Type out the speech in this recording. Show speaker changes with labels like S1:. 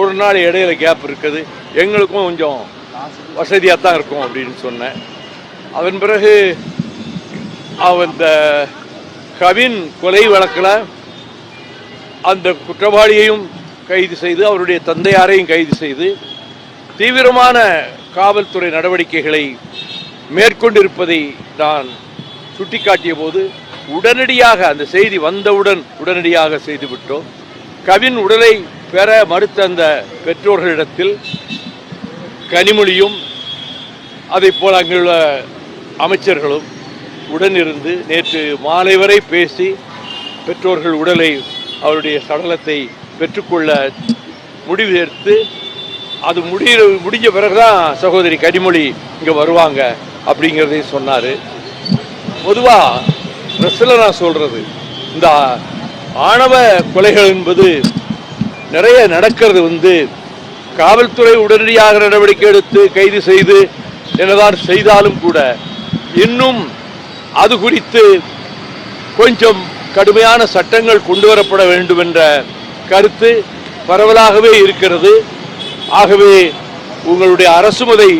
S1: ஒரு நாள் இடையில கேப் இருக்குது. எங்களுக்கும் கொஞ்சம் வசதியாக தான் இருக்கும் அப்படின்னு சொன்னேன். அதன் பிறகு அவன் கவின் கொலை வழக்கில் அந்த குற்றவாளியையும் கைது செய்து அவருடைய தந்தையாரையும் கைது செய்து தீவிரமான காவல்துறை நடவடிக்கைகளை மேற்கொண்டிருப்பதை நான் சுட்டிக்காட்டிய போது உடனடியாக அந்த செய்தி வந்தவுடன் உடனடியாக செய்துவிட்டோம். கவின் உடலை பெற மறுத்த அந்த பெற்றோர்களிடத்தில் கனிமொழியும் அதைப் போல் அங்குள்ள அமைச்சர்களும் உடனிருந்து நேற்று மாலை வரை பேசி பெற்றோர்கள் உடலை அவருடைய சடலத்தை பெற்றுக்கொள்ள முடிவு எடுத்து அது முடிய முடிஞ்ச பிறகுதான் சகோதரி கனிமொழி இங்கே வருவாங்க அப்படிங்கிறதையும் சொன்னார். பொதுவாக ப்ரெஸ்ஸில் நான் சொல்கிறது இந்த ஆணவ கொலைகள் என்பது நிறைய நடக்கிறது வந்து காவல்துறை உடனடியாக நடவடிக்கை எடுத்து கைது செய்து என்னதான் செய்தாலும் கூட இன்னும் அது குறித்து கொஞ்சம் கடுமையான சட்டங்கள் கொண்டு வரப்பட வேண்டும் என்ற கருத்து பரவலாகவே இருக்கிறது. ஆகவே உங்களுடைய அரசும் அதை